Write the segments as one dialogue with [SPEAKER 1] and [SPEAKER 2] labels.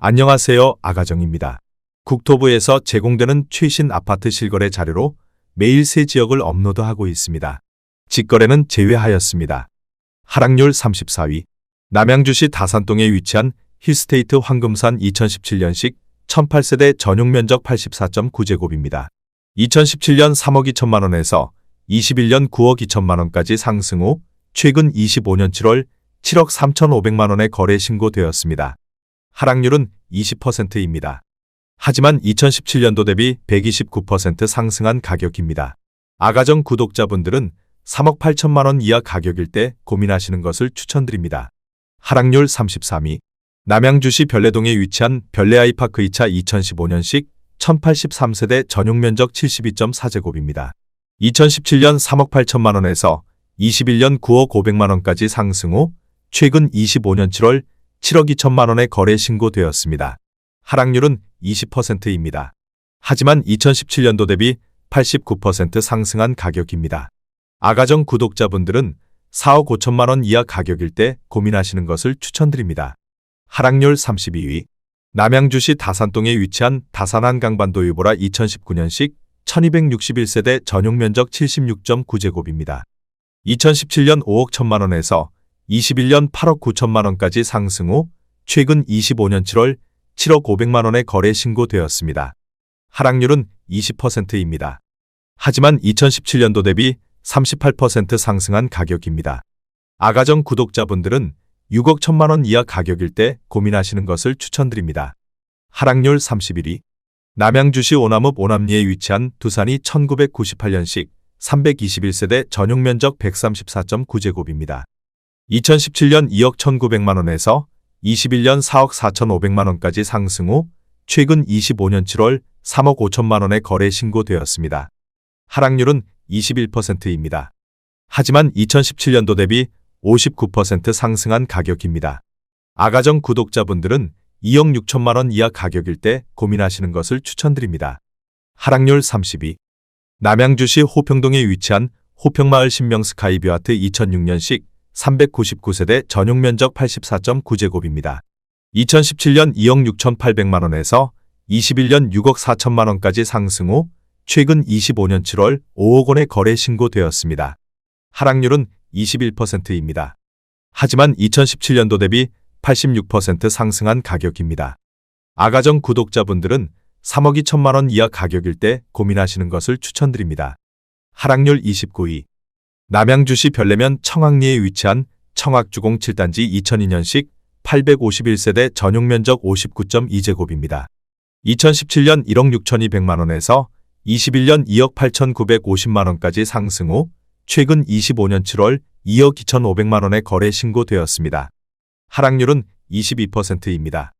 [SPEAKER 1] 안녕하세요. 아가정입니다. 국토부에서 제공되는 최신 아파트 실거래 자료로 매일 새 지역을 업로드하고 있습니다. 직거래는 제외하였습니다. 하락률 34위. 남양주시 다산동에 위치한 힐스테이트 황금산 2017년식 1008세대 전용 면적 84.9제곱입니다. 2017년 3억 2천만 원에서 21년 9억 2천만 원까지 상승 후 최근 25년 7월 7억 3,500만 원에 거래 신고되었습니다. 하락률은 20%입니다. 하지만 2017년도 대비 129% 상승한 가격입니다. 아가정 구독자분들은 3억 8천만 원 이하 가격일 때 고민하시는 것을 추천드립니다. 하락률 33위. 남양주시 별내동에 위치한 별내아이파크 2차 2015년식 1083세대 전용 면적 72.4제곱입니다. 2017년 3억 8천만 원에서 21년 9억 500만 원까지 상승 후 최근 25년 7월 7억 2천만 원에 거래 신고되었습니다. 하락률은 20%입니다. 하지만 2017년도 대비 89% 상승한 가격입니다. 아가정 구독자분들은 4억 5천만 원 이하 가격일 때 고민하시는 것을 추천드립니다. 하락률 32위. 남양주시 다산동에 위치한 다산한 강반도 유보라 2019년식 1261세대 전용 면적 76.9제곱입니다. 2017년 5억 1천만 원에서 21년 8억 9천만 원까지 상승 후 최근 25년 7월 7억 500만 원에 거래 신고되었습니다. 하락률은 20%입니다. 하지만 2017년도 대비 38% 상승한 가격입니다. 아가정 구독자분들은 6억 1천만 원 이하 가격일 때 고민하시는 것을 추천드립니다. 하락률 31위. 남양주시 오남읍 오남리에 위치한 두산이 1998년식 321세대 전용 면적 134.9제곱입니다. 2017년 2억 1,900만 원에서 21년 4억 4,500만 원까지 상승 후 최근 25년 7월 3억 5천만 원에 거래 신고되었습니다. 하락률은 21%입니다. 하지만 2017년도 대비 59% 상승한 가격입니다. 아가정 구독자분들은 2억 6천만 원 이하 가격일 때 고민하시는 것을 추천드립니다. 하락률 32. 남양주시 호평동에 위치한 호평마을 신명스카이뷰아트 2006년식 399세대 전용 면적 84.9제곱입니다. 2017년 2억 6,800만 원에서 21년 6억 4천만 원까지 상승 후 최근 25년 7월 5억 원에 거래 신고되었습니다. 하락률은 21%입니다. 하지만 2017년도 대비 86% 상승한 가격입니다. 아가정 구독자분들은 3억 2천만 원 이하 가격일 때 고민하시는 것을 추천드립니다. 하락률 29위. 남양주시 별내면 청학리에 위치한 청학주공 7단지 2002년식 851세대 전용 면적 59.2제곱입니다. 2017년 1억 6,200만 원에서 21년 2억 8,950만 원까지 상승 후 최근 25년 7월 2억 2,500만 원에 거래 신고되었습니다. 하락률은 22%입니다.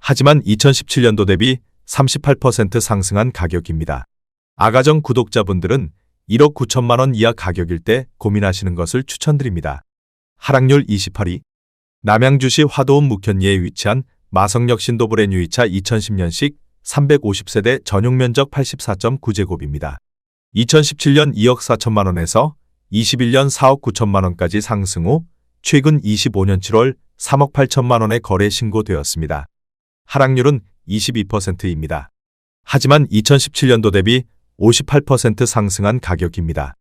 [SPEAKER 1] 하지만 2017년도 대비 38% 상승한 가격입니다. 아가정 구독자분들은 1억 9천만 원 이하 가격일 때 고민하시는 것을 추천드립니다. 하락률 28위. 남양주시 화도읍 묵현리에 위치한 마성역 신도브랜 유이차 2010년식 350세대 전용 면적 84.9제곱입니다. 2017년 2억 4천만 원에서 21년 4억 9천만 원까지 상승 후 최근 25년 7월 3억 8천만 원에 거래 신고되었습니다. 하락률은 22%입니다. 하지만 2017년도 대비 58% 상승한 가격입니다.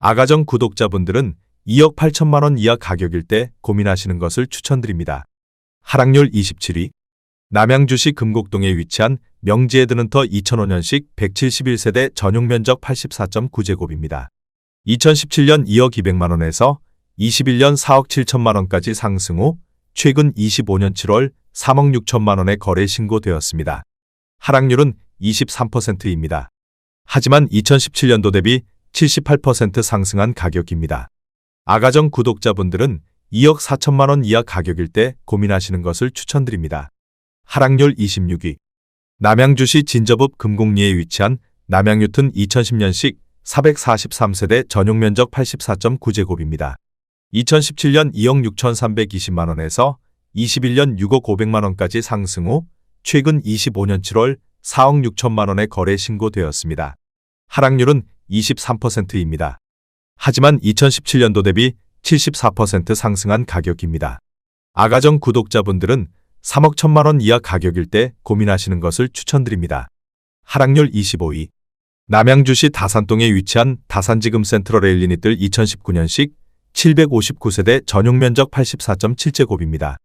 [SPEAKER 1] 아가정 구독자분들은 2억 8천만 원 이하 가격일 때 고민하시는 것을 추천드립니다. 하락률 27위. 남양주시 금곡동에 위치한 명지에드는터 2005년식 171세대 전용 면적 84.9제곱입니다. 2017년 2억 200만 원에서 21년 4억 7천만 원까지 상승 후 최근 25년 7월 3억 6천만 원에 거래 신고되었습니다. 하락률은 23%입니다. 하지만 2017년도 대비 78% 상승한 가격입니다. 아가정 구독자분들은 2억 4천만 원 이하 가격일 때 고민하시는 것을 추천드립니다. 하락률 26위. 남양주시 진저읍 금곡리에 위치한 남양유튼 2010년식 443세대 전용 면적 84.9제곱입니다. 2017년 2억 6,320만 원에서 21년 6억 500만 원까지 상승 후 최근 25년 7월 4억 6천만 원에 거래 신고되었습니다. 하락률은 23%입니다. 하지만 2017년도 대비 74% 상승한 가격입니다. 아가정 구독자분들은 3억 1천만 원 이하 가격일 때 고민하시는 것을 추천드립니다. 하락률 25위. 남양주시 다산동에 위치한 다산지금 센트럴 에일리닛들 2019년식 759세대 전용 면적 84.7제곱입니다.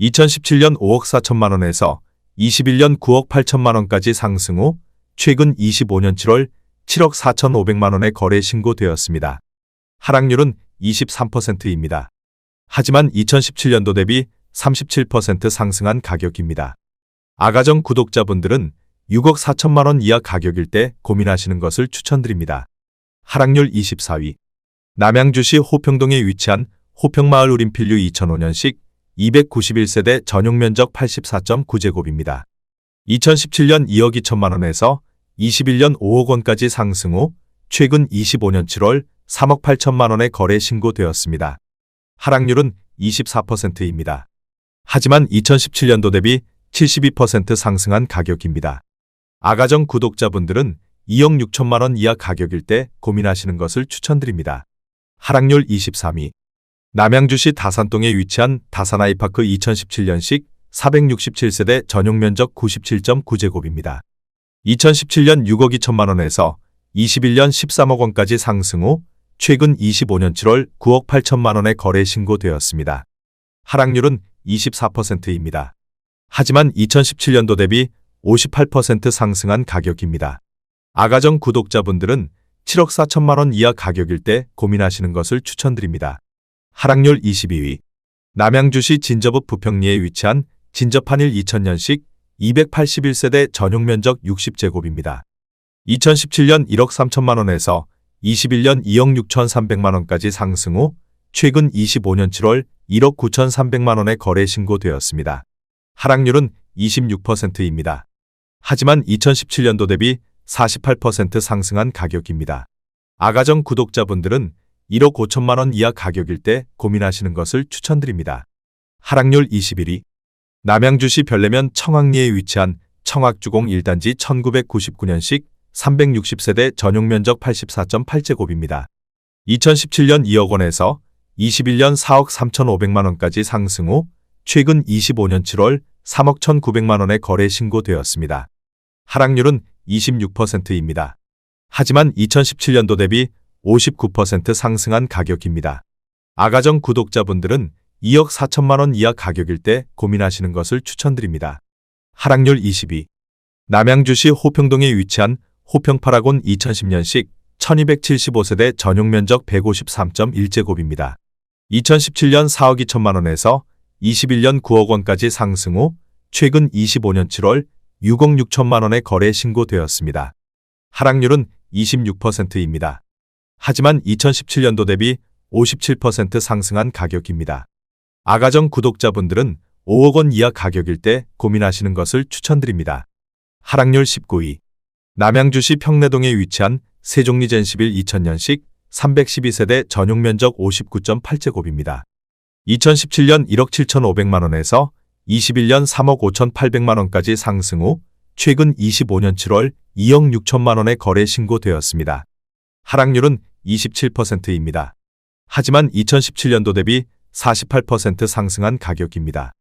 [SPEAKER 1] 2017년 5억 4천만 원에서 21년 9억 8천만 원까지 상승 후 최근 25년 7월 7억 4천5백만 원에 거래 신고되었습니다. 하락률은 23%입니다. 하지만 2017년도 대비 37% 상승한 가격입니다. 아가정 구독자분들은 6억 4천만 원 이하 가격일 때 고민하시는 것을 추천드립니다. 하락률 24위. 남양주시 호평동에 위치한 호평마을 우림필류 2005년식 291세대 전용 면적 84.9제곱입니다. 2017년 2억 2천만 원에서 21년 5억 원까지 상승 후 최근 25년 7월 3억 8천만 원에 거래 신고되었습니다. 하락률은 24%입니다. 하지만 2017년도 대비 72% 상승한 가격입니다. 아가정 구독자분들은 2억 6천만 원 이하 가격일 때 고민하시는 것을 추천드립니다. 하락률 23위. 남양주시 다산동에 위치한 다산아이파크 2017년식 467세대 전용 면적 97.9제곱입니다. 2017년 6억 2천만 원에서 21년 13억 원까지 상승 후 최근 25년 7월 9억 8천만 원에 거래 신고되었습니다. 하락률은 24%입니다. 하지만 2017년도 대비 58% 상승한 가격입니다. 아가정 구독자분들은 7억 4천만 원 이하 가격일 때 고민하시는 것을 추천드립니다. 하락률 22위. 남양주시 진접읍 부평리에 위치한 진접한일 2000년식 281세대 전용 면적 60제곱입니다. 2017년 1억 3천만 원에서 21년 2억 6천3백만 원까지 상승 후 최근 25년 7월 1억 9천3백만 원에 거래 신고되었습니다. 하락률은 26%입니다. 하지만 2017년도 대비 48% 상승한 가격입니다. 아가정 구독자분들은 1억 5천만 원 이하 가격일 때 고민하시는 것을 추천드립니다. 하락률 21위. 남양주시 별내면 청학리에 위치한 청학주공 1단지 1999년식 360세대 전용 면적 84.8제곱입니다. 2017년 2억 원에서 21년 4억 3천5백만 원까지 상승 후 최근 25년 7월 3억 1,900만 원에 거래 신고되었습니다. 하락률은 26%입니다. 하지만 2017년도 대비 59% 상승한 가격입니다. 아가정 구독자분들은 2억 4천만 원 이하 가격일 때 고민하시는 것을 추천드립니다. 하락률 22. 남양주시 호평동에 위치한 호평파라곤 2010년식 1275세대 전용 면적 153.1제곱입니다. 2017년 4억 2천만 원에서 21년 9억 원까지 상승 후 최근 25년 7월 6억 6천만 원에 거래 신고되었습니다. 하락률은 26%입니다. 하지만 2017년도 대비 57% 상승한 가격입니다. 아가정 구독자분들은 5억 원 이하 가격일 때 고민하시는 것을 추천드립니다. 하락률 19위. 남양주시 평내동에 위치한 세종리 젠11 2000년식 312세대 전용 면적 59.8제곱입니다. 2017년 1억 7천5백만 원에서 21년 3억 5천8백만 원까지 상승 후 최근 25년 7월 2억 6천만 원에 거래 신고되었습니다. 하락률은 27%입니다. 하지만 2017년도 대비 48% 상승한 가격입니다.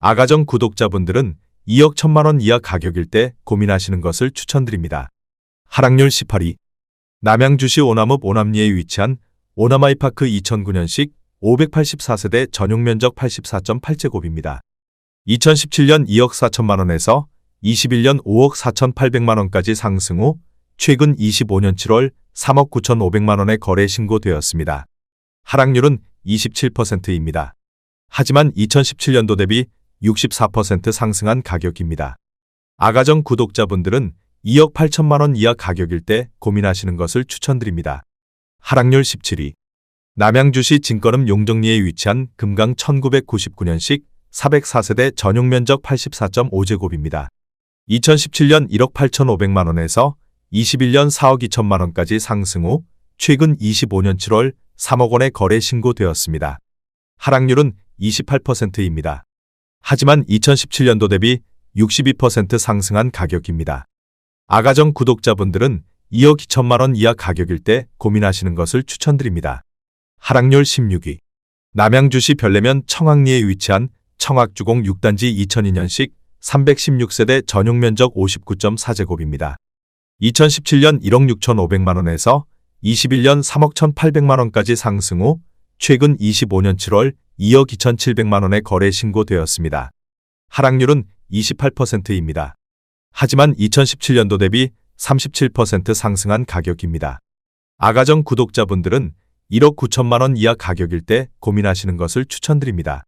[SPEAKER 1] 아가정 구독자분들은 2억 1천만 원 이하 가격일 때 고민하시는 것을 추천드립니다. 하락률 18위. 남양주시 오남읍 오남리에 위치한 오남아이파크 2009년식 584세대 전용 면적 84.8제곱입니다. 2017년 2억 4천만 원에서 21년 5억 4천8백만 원까지 상승 후 최근 25년 7월 3억 9천5백만 원에 거래 신고되었습니다. 하락률은 27%입니다. 하지만 2017년도 대비 64% 상승한 가격입니다. 아가정 구독자분들은 2억 8천만 원 이하 가격일 때 고민하시는 것을 추천드립니다. 하락률 17위. 남양주시 진건음 용정리에 위치한 금강 1999년식 404세대 전용 면적 84.5제곱입니다. 2017년 1억 8천5백만 원에서 21년 4억 2천만 원까지 상승 후 최근 25년 7월 3억 원에 거래 신고되었습니다. 하락률은 28%입니다. 하지만 2017년도 대비 62% 상승한 가격입니다. 아가정 구독자분들은 2억 2천만 원 이하 가격일 때 고민하시는 것을 추천드립니다. 하락률 16위. 남양주시 별내면 청학리에 위치한 청학주공 6단지 2002년식 316세대 전용 면적 59.4제곱입니다. 2017년 1억 6,500만 원에서 21년 3억 1,800만 원까지 상승 후 최근 25년 7월 2억 2,700만 원에 거래 신고되었습니다. 하락률은 28%입니다. 하지만 2017년도 대비 37% 상승한 가격입니다. 아가정 구독자분들은 1억 9천만 원 이하 가격일 때 고민하시는 것을 추천드립니다.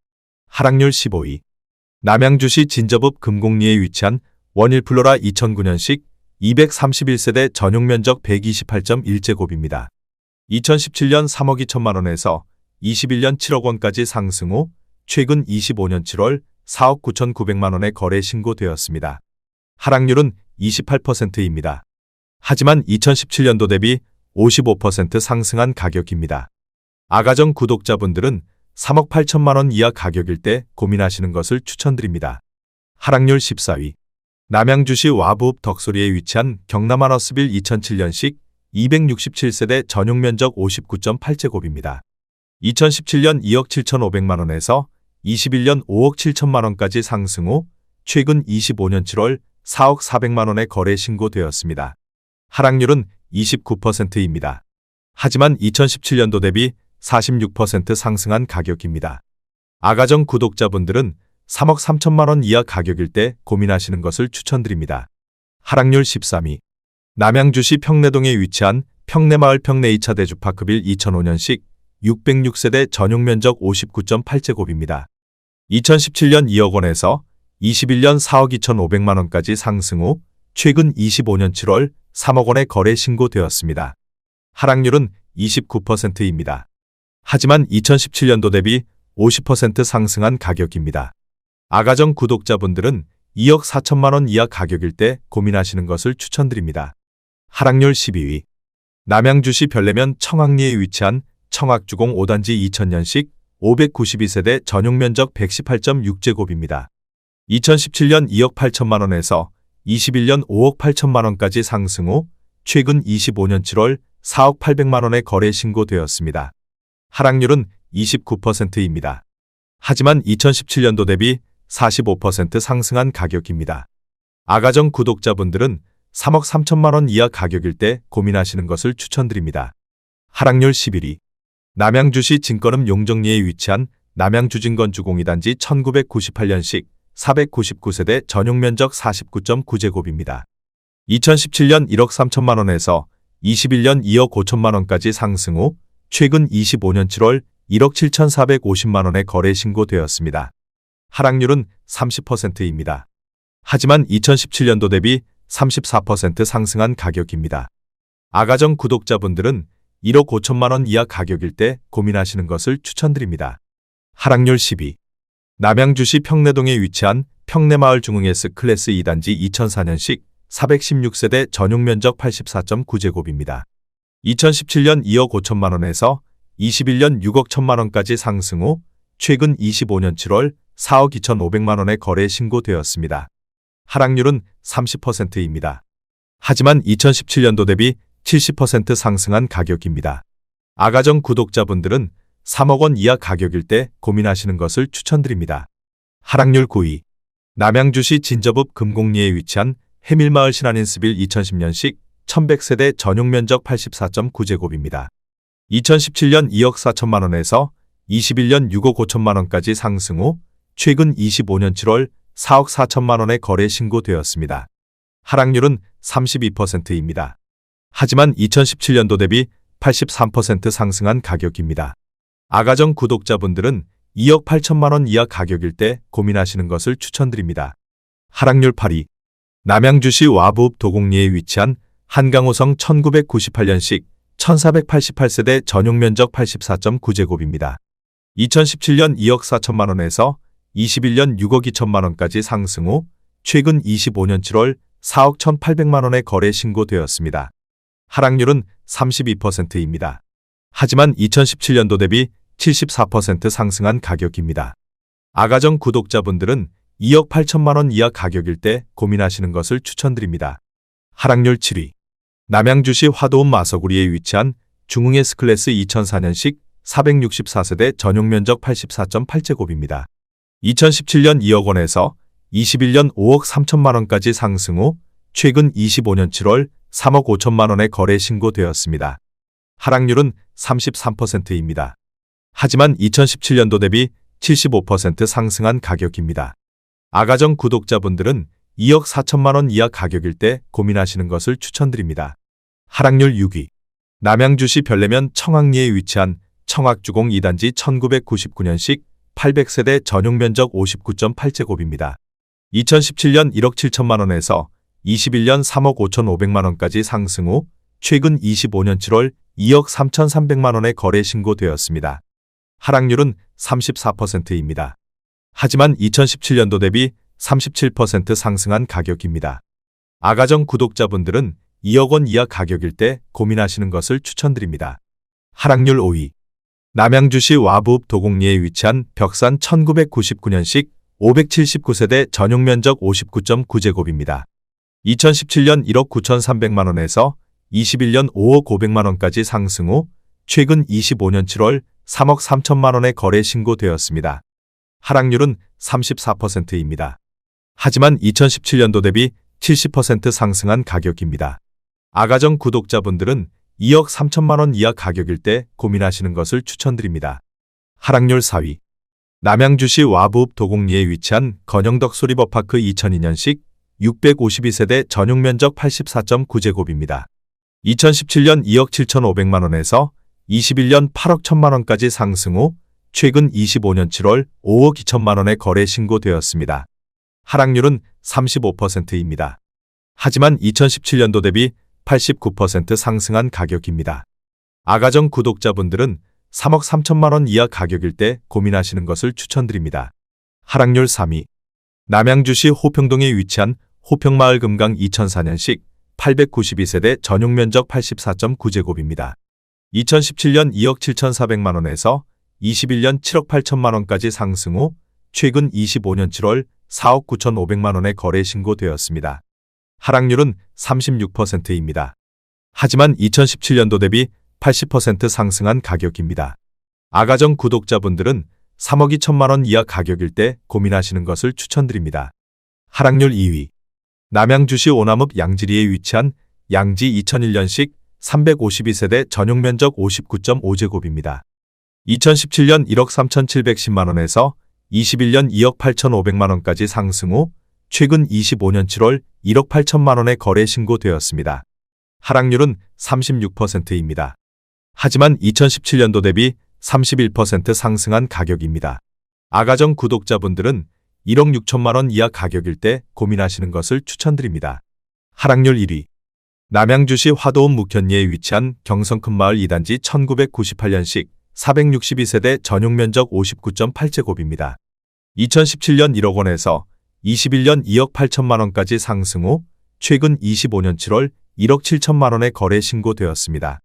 [SPEAKER 1] 하락률 15위. 남양주시 진저읍 금곡리에 위치한 원일 플로라 2009년식 231세대 전용 면적 128.1제곱입니다. 2017년 3억 2천만 원에서 21년 7억 원까지 상승 후 최근 25년 7월 4억 9,900만 원에 거래 신고되었습니다. 하락률은 28%입니다. 하지만 2017년도 대비 55% 상승한 가격입니다. 아가정 구독자분들은 3억 8천만 원 이하 가격일 때 고민하시는 것을 추천드립니다. 하락률 14위. 남양주시 와부읍 덕소리에 위치한 경남 아너스빌 2007년식 267세대 전용 면적 59.8제곱입니다. 2017년 2억 7,500만 원에서 21년 5억 7천만 원까지 상승 후 최근 25년 7월 4억 400만 원에 거래 신고되었습니다. 하락률은 29%입니다. 하지만 2017년도 대비 46% 상승한 가격입니다. 아가정 구독자분들은 3억 3천만 원 이하 가격일 때 고민하시는 것을 추천드립니다. 하락률 13위. 남양주시 평내동에 위치한 평내마을 평내 2차 대주파크빌 2005년식 606세대 전용 면적 59.8제곱입니다. 2017년 2억 원에서 21년 4억 2,500만 원까지 상승 후 최근 25년 7월 3억 원에 거래 신고되었습니다. 하락률은 29%입니다. 하지만 2017년도 대비 50% 상승한 가격입니다. 아가정 구독자분들은 2억 4천만 원 이하 가격일 때 고민하시는 것을 추천드립니다. 하락률 12위. 남양주시 별내면 청학리에 위치한 청학주공 5단지 2000년식 592세대 전용 면적 118.6제곱입니다. 2017년 2억 8천만 원에서 21년 5억 8천만 원까지 상승 후 최근 25년 7월 4억 800만 원에 거래 신고되었습니다. 하락률은 29%입니다. 하지만 2017년도 대비 45% 상승한 가격입니다. 아가정 구독자분들은 3억 3천만 원 이하 가격일 때 고민하시는 것을 추천드립니다. 하락률 11위. 남양주시 진건음 용정리에 위치한 남양주진건주 공이단지 1998년식 499세대 전용 면적 49.9제곱입니다. 2017년 1억 3천만 원에서 21년 2억 5천만 원까지 상승 후 최근 25년 7월 1억 7,450만 원에 거래 신고되었습니다. 하락률은 30%입니다. 하지만 2017년도 대비 34% 상승한 가격입니다. 아가정 구독자분들은 1억 5천만 원 이하 가격일 때 고민하시는 것을 추천드립니다. 하락률 12. 남양주시 평내동에 위치한 평내마을 중흥S 클래스 2단지 2004년식 416세대 전용 면적 84.9제곱입니다. 2017년 2억 5천만 원에서 21년 6억 1천만 원까지 상승 후 최근 25년 7월 4억 2천5백만 원에 거래 신고되었습니다. 하락률은 30%입니다. 하지만 2017년도 대비 70% 상승한 가격입니다. 아가정 구독자분들은 3억 원 이하 가격일 때 고민하시는 것을 추천드립니다. 하락률 9위. 남양주시 진저읍 금곡리에 위치한 해밀마을 신한인스빌 2010년식 1100세대 전용 면적 84.9제곱입니다. 2017년 2억 4천만 원에서 21년 6억 5천만 원까지 상승 후 최근 25년 7월 4억 4천만 원에 거래 신고되었습니다. 하락률은 32%입니다. 하지만 2017년도 대비 83% 상승한 가격입니다. 아가정 구독자분들은 2억 8천만 원 이하 가격일 때 고민하시는 것을 추천드립니다. 하락률 8위. 남양주시 와부읍 도곡리에 위치한 한강호성 1998년식 1488세대 전용 면적 84.9제곱입니다. 2017년 2억 4천만 원에서 21년 6억 2천만 원까지 상승 후 최근 25년 7월 4억 1,800만 원에 거래 신고되었습니다. 하락률은 32%입니다. 하지만 2017년도 대비 74% 상승한 가격입니다. 아가정 구독자분들은 2억 8천만 원 이하 가격일 때 고민하시는 것을 추천드립니다. 하락률 7위. 남양주시 화도읍 마서구리에 위치한 중흥의 스클래스 2004년식 464세대 전용 면적 84.8제곱입니다. 2017년 2억 원에서 21년 5억 3천만 원까지 상승 후 최근 25년 7월 3억 5천만 원의 거래 신고되었습니다. 하락률은 33%입니다. 하지만 2017년도 대비 75% 상승한 가격입니다. 아가정 구독자분들은 2억 4천만 원 이하 가격일 때 고민하시는 것을 추천드립니다. 하락률 6위. 남양주시 별내면 청학리에 위치한 청학주공 2단지 1999년식 800세대 전용 면적 59.8제곱입니다. 2017년 1억 7천만 원에서 21년 3억 5천5백만 원까지 상승 후 최근 25년 7월 2억 3천3백만 원의 거래 신고되었습니다. 하락률은 34%입니다. 하지만 2017년도 대비 37% 상승한 가격입니다. 아가정 구독자분들은 2억 원 이하 가격일 때 고민하시는 것을 추천드립니다. 하락률 5위. 남양주시 와부읍 도곡리에 위치한 벽산 1999년식 579세대 전용 면적 59.9제곱입니다. 2017년 1억 9,300만 원에서 21년 5억 500만 원까지 상승 후 최근 25년 7월 3억 3천만 원의 거래 신고되었습니다. 하락률은 34%입니다. 하지만 2017년도 대비 70% 상승한 가격입니다. 아가정 구독자분들은 2억 3천만 원 이하 가격일 때 고민하시는 것을 추천드립니다. 하락률 4위. 남양주시 와부읍 도곡리에 위치한 건영덕 소리버파크 2002년식 652세대 전용 면적 84.9제곱입니다. 2017년 2억 7천5백만 원에서 21년 8억 1천만 원까지 상승 후 최근 25년 7월 5억 2천만 원의 거래 신고되었습니다. 하락률은 35%입니다. 하지만 2017년도 대비 89% 상승한 가격입니다. 아가정 구독자분들은 3억 3천만 원 이하 가격일 때 고민하시는 것을 추천드립니다. 하락률 3위. 남양주시 호평동에 위치한 호평마을 금강 2004년식 892세대 전용 면적 84.9제곱입니다. 2017년 2억 7천4백만 원에서 21년 7억 8천만 원까지 상승 후 최근 25년 7월 4억 9천5백만 원의 거래 신고되었습니다. 하락률은 36%입니다. 하지만 2017년도 대비 80% 상승한 가격입니다. 아가정 구독자분들은 3억 2천만 원 이하 가격일 때 고민하시는 것을 추천드립니다. 하락률 2위. 남양주시 오남읍 양지리에 위치한 양지 2001년식 352세대 전용 면적 59.5제곱입니다. 2017년 1억 3,710만 원에서 21년 2억 8,500만 원까지 상승 후 최근 25년 7월 1억 8천만 원의 거래 신고되었습니다. 하락률은 36%입니다. 하지만 2017년도 대비 31% 상승한 가격입니다. 아가정 구독자분들은 1억 6천만 원 이하 가격일 때 고민하시는 것을 추천드립니다. 하락률 1위. 남양주시 화도읍 묵현리에 위치한 경성큰마을 2단지 1998년식 462세대 전용 면적 59.8제곱입니다. 2017년 1억 원에서 21년 2억 8천만 원까지 상승 후 최근 25년 7월 1억 7천만 원의 거래 신고되었습니다.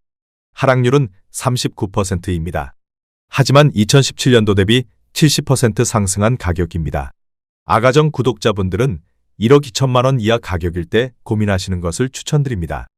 [SPEAKER 1] 하락률은 39%입니다. 하지만 2017년도 대비 70% 상승한 가격입니다. 아가정 구독자분들은 1억 2천만 원 이하 가격일 때 고민하시는 것을 추천드립니다.